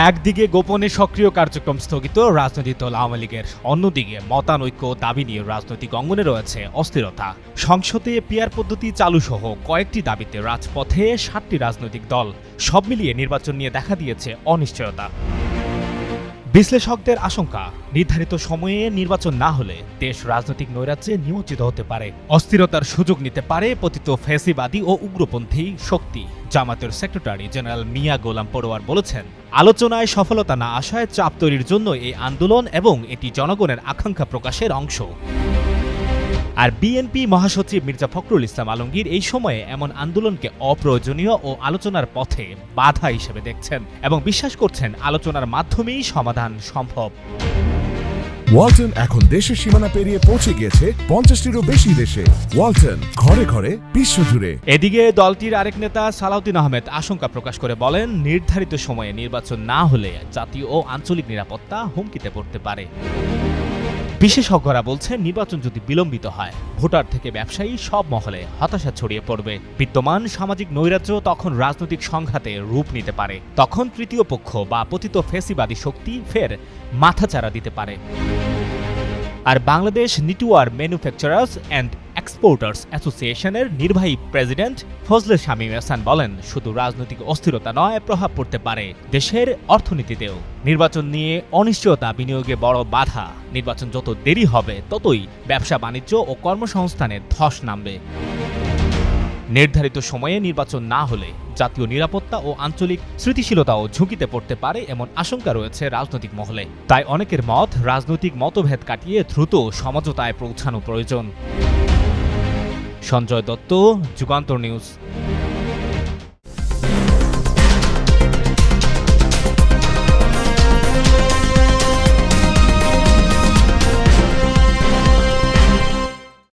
একদিকে গোপনে সক্রিয় কার্যক্রম স্থগিত, রাজনৈতিক দল আওয়ামী লীগের অন্যদিকে মতানৈক্য দাবি নিয়ে রাজনৈতিক অঙ্গনে রয়েছে অস্থিরতা। সংসদে পিয়ার পদ্ধতি চালু সহ কয়েকটি দাবিতে রাজপথে সাতটি রাজনৈতিক দল সব মিলিয়ে নির্বাচন নিয়ে দেখা দিয়েছে অনিশ্চয়তা। বিশ্লেষকদের আশঙ্কা, নির্ধারিত সময়ে নির্বাচন না হলে দেশ রাজনৈতিক নৈরাজ্যে নিয়োজিত হতে পারে। অস্থিরতার সুযোগ নিতে পারে পতিত ফ্যাসিবাদী ও উগ্রপন্থী শক্তি, জামাতের সেক্রেটারি জেনারেল মিয়া গোলাম পড়োয়ার বলেছেন। আলোচনায় সফলতা না আসায় চাপ তৈরির জন্য এই আন্দোলন এবং এটি জনগণের আকাঙ্ক্ষা প্রকাশের অংশ। আর বিএনপি মহাসচিব মির্জা ফখরুল ইসলাম আলমগীর এই সময়ে এমন আন্দোলনকে অপ্রয়োজনীয় ও আলোচনার পথে বাধা হিসেবে দেখছেন এবং বিশ্বাস করছেন আলোচনার মাধ্যমেই সমাধান সম্ভব। ওয়ালটন এখন দেশের সীমানা পেরিয়ে পৌঁছে গিয়েছে পঞ্চাশটিরও বেশি দেশে। ওয়ালটন ঘরে ঘরে বিশ্বজুড়ে। এদিকে দলটির আরেক নেতা সালাউদ্দিন আহমেদ আশঙ্কা প্রকাশ করে বলেন নির্ধারিত সময়ে নির্বাচন না হলে জাতীয় ও আঞ্চলিক নিরাপত্তা হুমকিতে পড়তে পারে। বিশেষজ্ঞরা বলছেন, নির্বাচন যদি বিলম্বিত হয়, ভোটার থেকে ব্যবসায়ী সব মহলে হতাশা ছড়িয়ে পড়বে। বিদ্যমান সামাজিক নৈরাজ্য তখন রাজনৈতিক সংঘাতে রূপ নিতে পারে। তখন তৃতীয় পক্ষ বা পতিত ফেসিবাদী শক্তি ফের মাথাচাড়া দিতে পারে। আর Bangladesh knitwear manufacturers and exporters অ্যাসোসিয়েশনের নির্বাহী প্রেসিডেন্ট ফজলে শামীম এহসান বলেন, শুধু রাজনৈতিক অস্থিরতা নয়, প্রভাব পড়তে পারে দেশের অর্থনীতিতেও। নির্বাচন নিয়ে অনিশ্চয়তা বিনিয়োগে বড় বাধা। নির্বাচন যত দেরি হবে, ততই ব্যবসা বাণিজ্য ও কর্মসংস্থানে ধস নামবে। নির্ধারিত সময়ে নির্বাচন না হলে জাতীয় নিরাপত্তা ও আঞ্চলিক স্থিতিশীলতাও ঝুঁকিতে পড়তে পারে এমন আশঙ্কা রয়েছে রাজনৈতিক মহলে। তাই অনেকের মত, রাজনৈতিক মতভেদ কাটিয়ে দ্রুত সমঝোতায় পৌঁছানো প্রয়োজন। সঞ্জয় দত্ত যুগান্তর নিউজ।